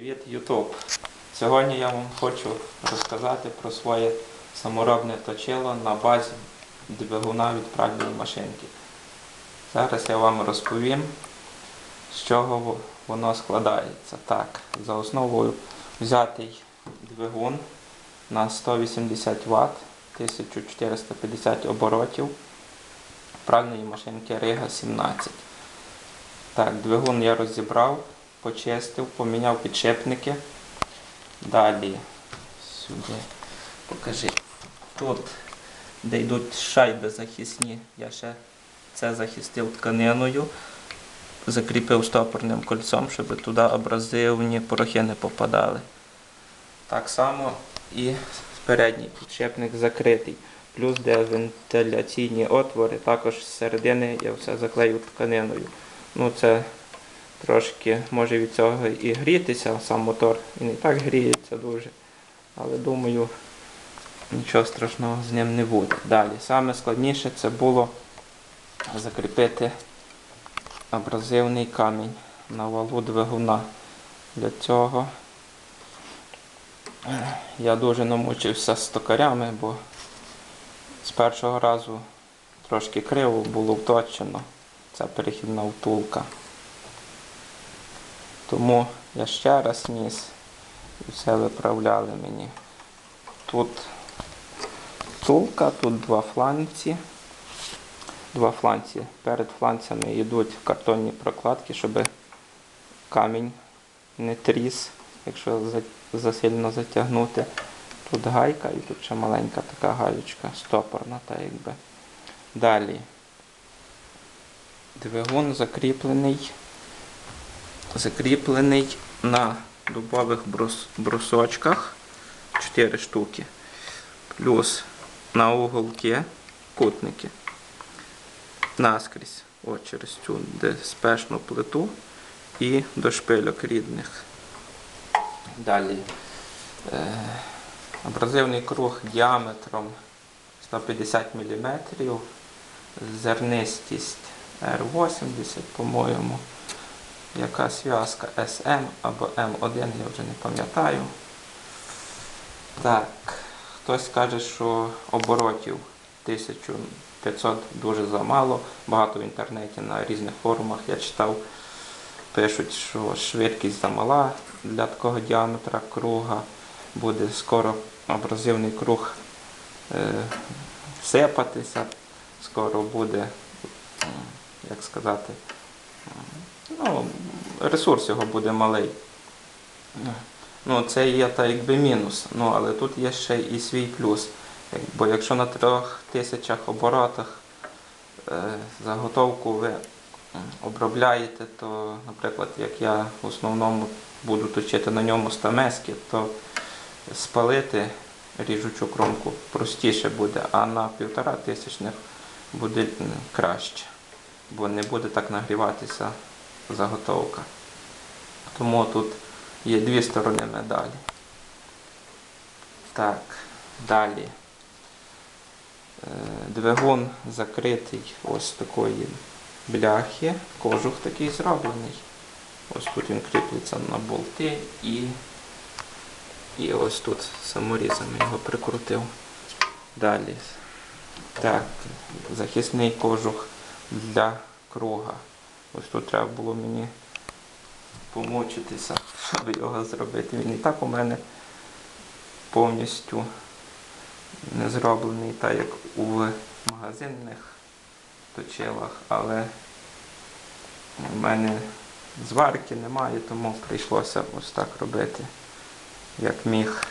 Привіт, Ютуб! Сьогодні я вам хочу розказати про своє саморобне точило на базі двигуна від пральної машинки. Зараз я вам розповім, з чого воно складається. Так, за основою взятий двигун на 180 Вт, 1450 оборотів пральної машинки Рига 17. Так, двигун я розібрав, почистив, поміняв підшипники. Далі сюди покажи. Тут, де йдуть шайби захисні, я ще це захистив тканиною, закріпив штопорним кольцом, щоб туди абразивні порохи не попадали. Так само і передній підшипник закритий. Плюс де вентиляційні отвори, також з середини я все заклею тканиною. Ну, це трошки може від цього і грітися, сам мотор і не так гріється дуже. Але думаю, нічого страшного з ним не буде. Далі, саме складніше це було закріпити абразивний камінь на валу двигуна. Для цього я дуже намучився з токарями, бо з першого разу трошки криво було вточено. Ця перехідна втулка. Тому я ще раз ніс і все виправляли мені. Тут втулка, тут два фланці. Два фланці. Перед фланцями йдуть картонні прокладки, щоб камінь не тріс, якщо засильно затягнути. Тут гайка і тут ще маленька така гаючка, стопорна, та якби. Далі. Двигун закріплений, закріплений на дубових брус, брусочках 4 штуки. Плюс на уголки кутники. Наскрізь, от через цю диспешну плиту і до шпильок рідних. Далі. Е, абразивний круг діаметром 150 мм, зернистість R80, по-моєму. Яка зв'язка SM або M1, я вже не пам'ятаю. Так, хтось каже, що оборотів 1500 дуже замало. Багато в інтернеті на різних форумах я читав. Пишуть, що швидкість замала для такого діаметра круга. Буде скоро абразивний круг е, сипатися, скоро буде, як сказати, ну, ресурс його буде малий. Ну, це є так якби мінус. Ну, але тут є ще і свій плюс. Бо якщо на трьох тисячах оборотах е, заготовку ви обробляєте, то, наприклад, як я в основному буду точити на ньому стамески, то спалити ріжучу кромку простіше буде, а на півтора тисячних буде краще, бо не буде так нагріватися заготовка. Тому тут є дві сторони медалі. Так, далі. Е, Двигун закритий ось такої бляхи. Кожух такий зроблений. Ось тут він кріплеться на болти і, і ось тут саморізами його прикрутив. Далі. Так, захисний кожух для круга. Ось тут треба було мені помучитися, щоб його зробити. Він і так у мене повністю не зроблений так, як у магазинних точилах, але в мене зварки немає, тому прийшлося ось так робити, як міг.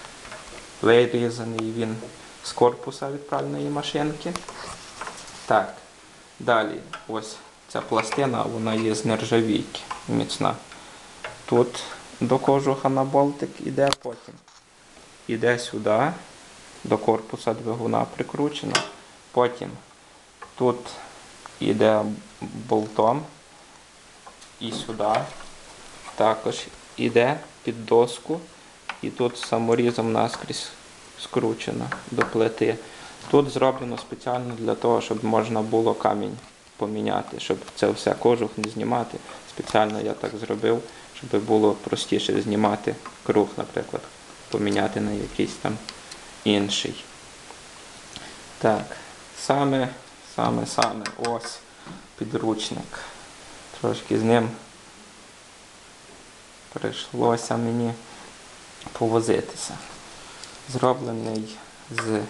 Вирізаний він з корпуса від пральної машинки. Так, далі ось ця пластина, вона є з нержавійки, міцна. Тут до кожуха на болтик іде потім. Іде сюди, до корпуса двигуна прикручено. Потім тут іде болтом і сюди. Також іде під доску. І тут саморізом наскрізь скручено до плити. Тут зроблено спеціально для того, щоб можна було камінь поміняти, щоб це все кожух не знімати. Спеціально я так зробив, щоб було простіше знімати круг, наприклад, поміняти на якийсь там інший. Так, саме, саме, саме ось підручник. Трошки з ним прийшлося мені повозитися. Зроблений з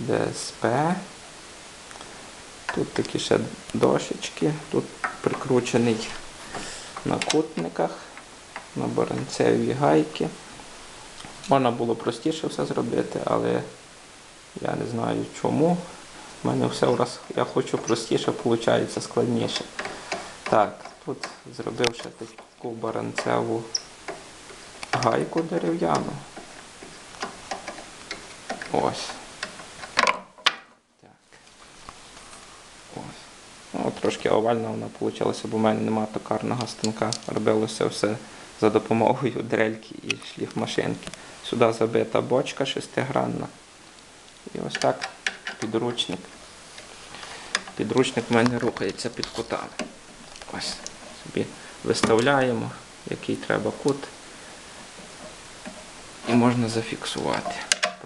ДСП. Тут такі ще дошечки, тут прикручений на кутниках, на баранцеві гайки. Можна було простіше все зробити, але я не знаю чому. У мене все враз, я хочу простіше, виходить складніше. Так, тут зробив ще таку баранцеву гайку дерев'яну. Ось. Так. Ось. Ну, трошки овальна вона вийшла, бо в мене немає токарного станка. Робилося все за допомогою дрельки і шліфмашинки. Сюди забита бочка шестигранна. І ось так підручник. Підручник в мене рухається під кутами. Ось. Собі виставляємо, який треба кут. І можна зафіксувати.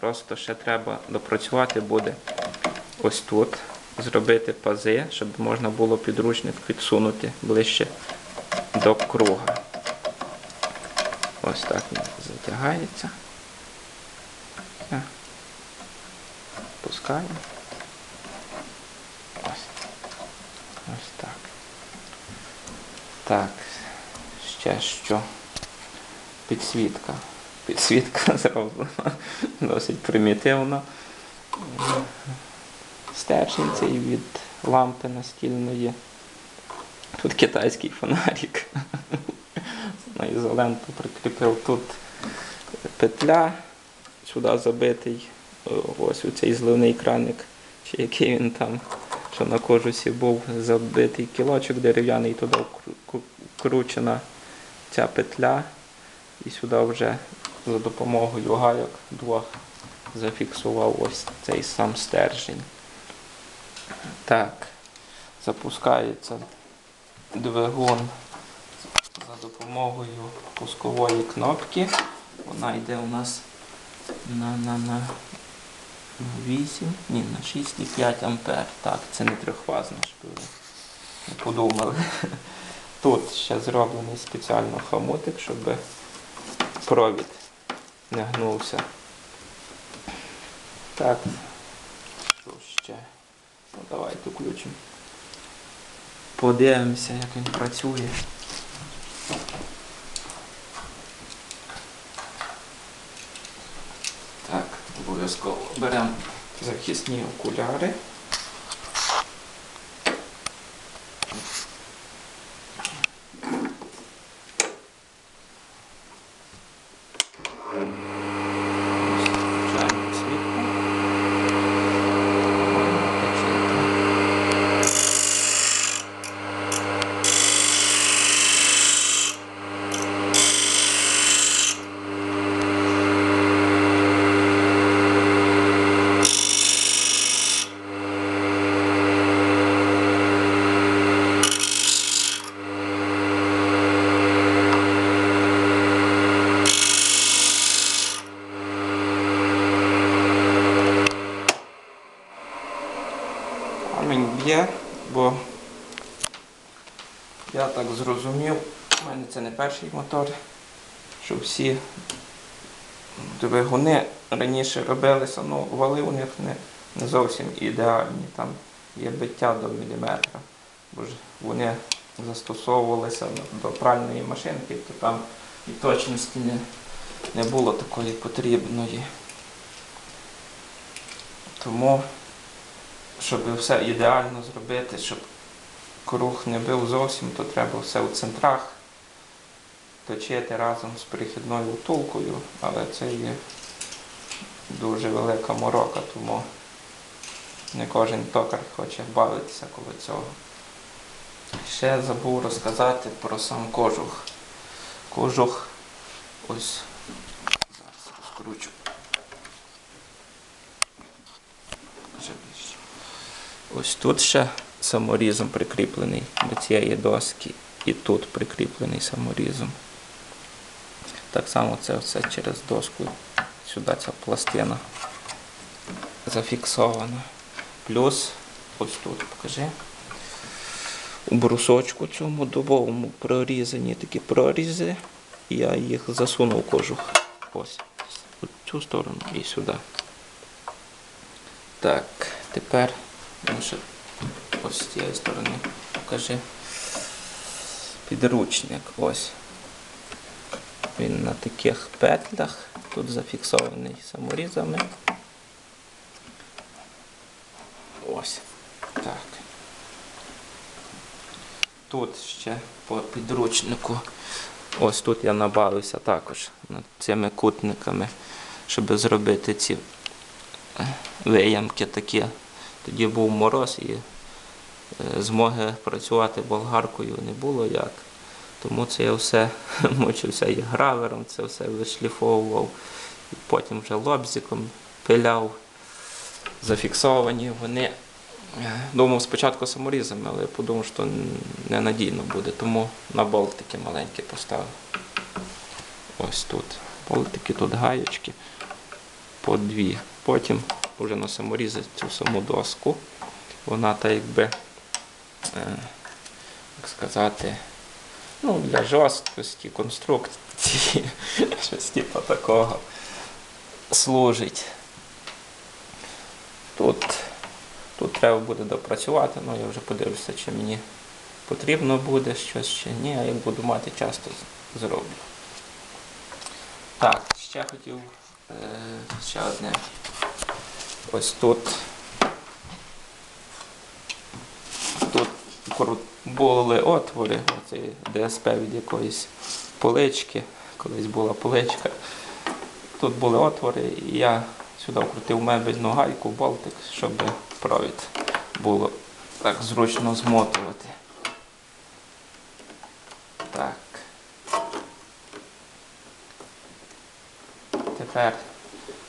Просто ще треба допрацювати буде ось тут, зробити пази, щоб можна було підручник підсунути ближче до круга. Ось так він затягається. Все. Пускаємо. Ось. Ось так. Так, ще що? Підсвітка. Підсвітка зроблена досить примітивно. Стержень цей від лампи настільної. Тут китайський фонарик. На ізоленту прикріпив тут петля, сюди забитий ось цей зливний краник, чи який він там, що на кожусі був забитий кілочок дерев'яний, туди вкручена ця петля. І сюди вже за допомогою гайок двох зафіксував ось цей сам стержень. Так, запускається двигун за допомогою пускової кнопки. Вона йде у нас на, на, на 8, ні, на 6,5 ампер. Так, це не трьохфазна, щоб ви не подумали. Тут ще зроблений спеціально хомутик, щоб провід не гнувся. Так? Ну, давайте включимо. Подивимося, як він працює. Так, обов'язково беремо захисні окуляри. Камінь б'є, бо я так зрозумів, у мене це не перший мотор, що всі двигуни раніше робилися, ну вали у них не, не зовсім ідеальні, там є биття до міліметра, бо ж вони застосовувалися до пральної машинки, то там і точності не, не було такої потрібної. Тому щоб все ідеально зробити, щоб круг не бив зовсім, то треба все у центрах точити разом з перехідною втулкою, але це є дуже велика морока, тому не кожен токар хоче бавитися коло цього. Ще забув розказати про сам кожух. Кожух ось зараз розкручу. Вже ближче. Ось тут ще саморізом прикріплений до цієї доски і тут прикріплений саморізом. Так само це все через доску. Сюди ця пластина зафіксована. Плюс ось тут покажи. У брусочку цьому дубовому прорізані такі прорізи. Я їх засунув кожух. Ось. В цю сторону і сюди. Так, тепер ще ось з цієї сторони покажи. Підручник. Ось. Він на таких петлях. Тут зафіксований саморізами. Ось. Так. Тут ще по підручнику. Ось тут я набавився також над цими кутниками, щоб зробити ці е, виямки такі. Тоді був мороз і е, змоги працювати болгаркою не було як. Тому це я все мучився і гравером, це все вишліфовував. І потім вже лобзиком пиляв. Зафіксовані вони. Думав спочатку саморізами, але подумав, що ненадійно буде, тому на болтики маленькі поставив. Ось тут. Болтики, тут гаєчки по дві. Потім вже на саморізи цю саму доску. Вона так якби, е, як сказати, ну, для жорсткості, конструкції, щось типу такого служить. Тут, тут треба буде допрацювати, ну я вже подивлюся, чи мені потрібно буде щось чи ні, а як буду мати час, то зроблю. Так, ще хотів е, ще одне. Ось тут. Тут були отвори, оцей ДСП від якоїсь полички. Колись була поличка. Тут були отвори, і я сюди вкрутив мебельну гайку, болтик, щоб провід було так зручно змотувати. Так. Тепер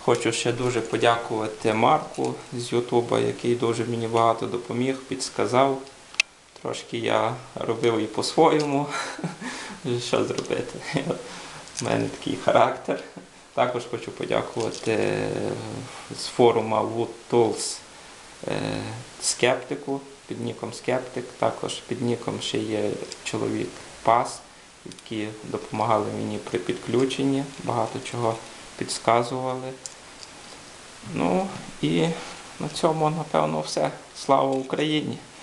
хочу ще дуже подякувати Марку з Ютуба, який дуже мені багато допоміг, підсказав. Трошки я робив і по-своєму. Що зробити? У мене такий характер. Також хочу подякувати з форума Wood Tools е, скептику під ніком Скептик. Також під ніком ще є чоловік Пас, які допомагали мені при підключенні, багато чого підсказували. Ну і на цьому, напевно, все. Слава Україні!